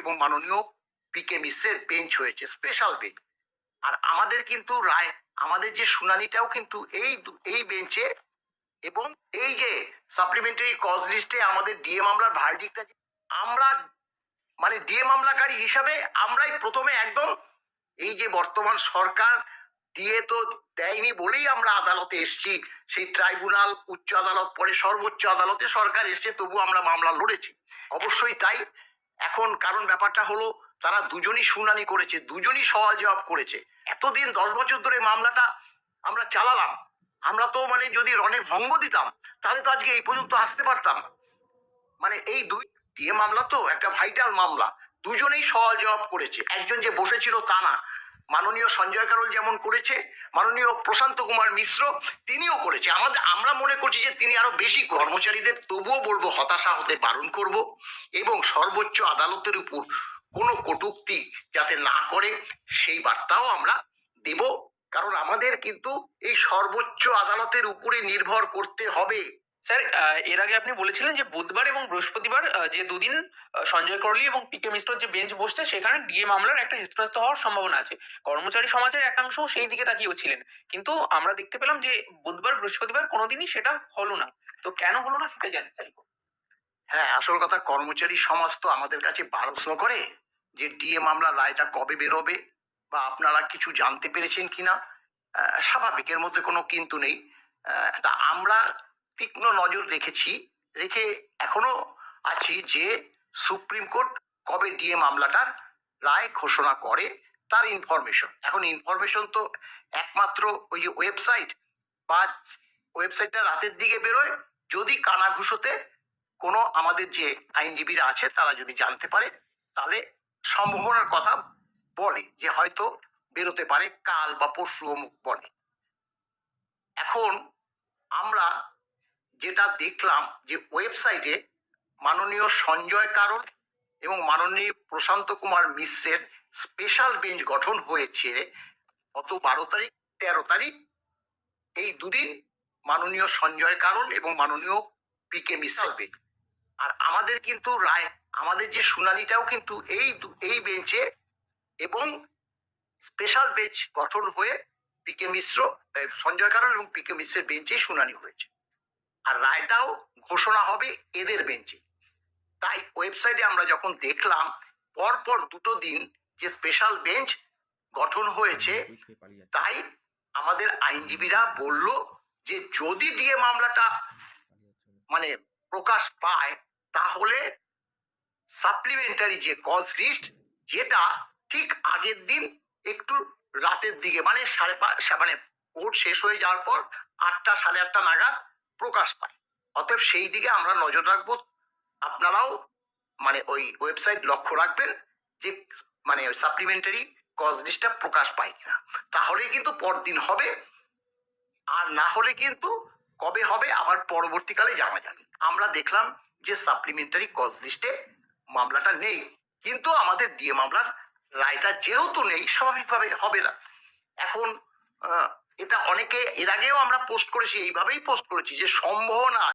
এবং মাননীয় P K মিশ্রের বেঞ্চ হয়েছে স্পেশাল বেঞ্চ আর আমাদের কিন্তু রায়, আমাদের যে শুনানিটাও কিন্তু এই এই বেঞ্চে এবং এই যে সাপ্লিমেন্টারি কজ লিস্টে আমাদের ডিএ মামলার ভার্ডিকটা আমরা মানে ডিএ মামলাকারী হিসাবে আমরাই প্রথমে একদম এই যে বর্তমান সরকার দিয়ে তো দেয়নি বলেই আমরা আদালতে এসেছি। সেই ট্রাইব্যুনাল উচ্চ আদালত, পরে সর্বোচ্চ আদালতে সরকার এসছে তবু আমরা মামলা লড়েছি। অবশ্যই তাই এখন কারণ ব্যাপারটা হলো, তারা দুজনই শুনানি করেছে, দুজনই সওয়াল জবাব করেছে। এতদিন দশ বছর ধরে মামলাটা আমরা চালালাম। আমরা তো মানে যদি রনে ভঙ্গ দিতাম, তাহলে তো আজকে এই পর্যন্ত আসতে পারতাম মানে এই দুই দিয়ে মামলা তো একটা ভাইটাল মামলা। দুজনেই সওয়াল জবাব করেছে। একজন যে বসেছিল তা না। মাননীয় সঞ্জয় কারোল যেমন করেছে, মাননীয় প্রশান্ত কুমার মিশ্র তিনিও করেছে। আমাদের, আমরা মনে করছি যে তিনি আরও বেশি কর্মচারীদের, তবুও বলব হতাশা হতে বারণ করব এবং সর্বোচ্চ আদালতের উপর কোনো কটূক্তি যাতে না করে, সেই বার্তাও আমরা দেব। কারণ আমাদের কিন্তু এই সর্বোচ্চ আদালতের উপরে নির্ভর করতে হবে। স্যার এর আগে আপনি বলেছিলেন যে বুধবার এবং বৃহস্পতিবার যে দুদিন সঞ্জয় করলি এবং পিকে মিশ্র যে বেঞ্চ বসছে সেখানে ডিএ মামলার একটা হেস্তনেস্ত হওয়ার সম্ভাবনা আছে। কর্মচারী সমাজের একাংশ সেই দিকে তাকিয়েও ছিলেন। কিন্তু আমরা দেখতে পেলাম যে বুধবার বৃহস্পতিবার কোনোদিনই সেটা হলো না। তো কেন হলো না সেটা জানতে চাইব। হ্যাঁ আসল কথা কর্মচারী সমাজ তো আমাদের কাছে প্রশ্ন করে যে ডিএ মামলার রায়টা কবে বেরোবে বা আপনারা কিছু জানতে পেরেছেন কিনা আহ, স্বাভাবিক এর মধ্যে কোনো কিন্তু নেই। তা আমরা তীক্ষ্ণ নজর রেখেছি, রেখে এখনও আছি যে সুপ্রিম কোর্ট কবে ডিএ মামলাটার রায় ঘোষণা করে তার ইনফরমেশন এখন ইনফরমেশন তো একমাত্র ওই যে ওয়েবসাইট বা ওয়েবসাইটটা রাতের দিকে বেরোয়, যদি কানাঘুষোতে কোনো আমাদের যে আইনজীবীরা আছে তারা যদি জানতে পারে, তাহলে সম্ভাবনার কথা বলে যে হয়তো বেরোতে পারে, কাল বা পরশু অমুক বলে। এখন আমরা যেটা দেখলাম যে ওয়েবসাইটে মাননীয় সঞ্জয় কারণ এবং মাননীয় প্রশান্ত কুমার মিশ্রের স্পেশাল বেঞ্চ গঠন হয়েছে গত বারো তারিখ, তেরো তারিখ। এই দুদিন মাননীয় সঞ্জয় কারণ এবং মাননীয় পি কে মিশ্রের বেঞ্চ আর আমাদের কিন্তু রায়, আমাদের যে শুনানিটাও কিন্তু এই এই বেঞ্চে এবং স্পেশাল বেঞ্চ গঠন হয়ে পি কে মিশ্র সঞ্জয় কারণ এবং পি কে মিশ্রের বেঞ্চেই শুনানি হয়েছে। আর রায়টাও ঘোষণা হবে এদের বেঞ্চে। তাই ওয়েবসাইটে আমরা যখন দেখলাম, পরপর দুটো দিন যে স্পেশাল বেঞ্চ গঠন হয়েছে, তাই আমাদের আইনজীবীরা বলল যে যদি ডিএ মামলাটা মানে প্রকাশ পায়, তাহলে সাপ্লিমেন্টারি যে কজ লিস্ট যেটা ঠিক আগের দিন একটু রাতের দিকে মানে সাড়ে পাঁচ মানে কোর্ট শেষ হয়ে যাওয়ার পর আটটা, সাড়ে আটটা নাগাদ প্রকাশ পায়। অতএব সেই দিকে আমরা নজর রাখব। আপনারাও মানে ওই ওয়েবসাইট লক্ষ্য রাখবেন যে মানে ওই সাপ্লিমেন্টারি কজ লিস্টটা প্রকাশ পায় কিনা। তাহলে কিন্তু পরদিন হবে, আর না হলে কিন্তু কবে হবে আবার পরবর্তীকালে জানা যাবে। আমরা দেখলাম যে সাপ্লিমেন্টারি কজ লিস্টে মামলাটা নেই, কিন্তু আমাদের ডিএ মামলার রায়টা যেহেতু নেই, স্বাভাবিকভাবে হবে না। এখন এটা অনেকে এর আগেও আমরা পোস্ট করেছি এইভাবেই পোস্ট করেছি যে সম্ভাবনা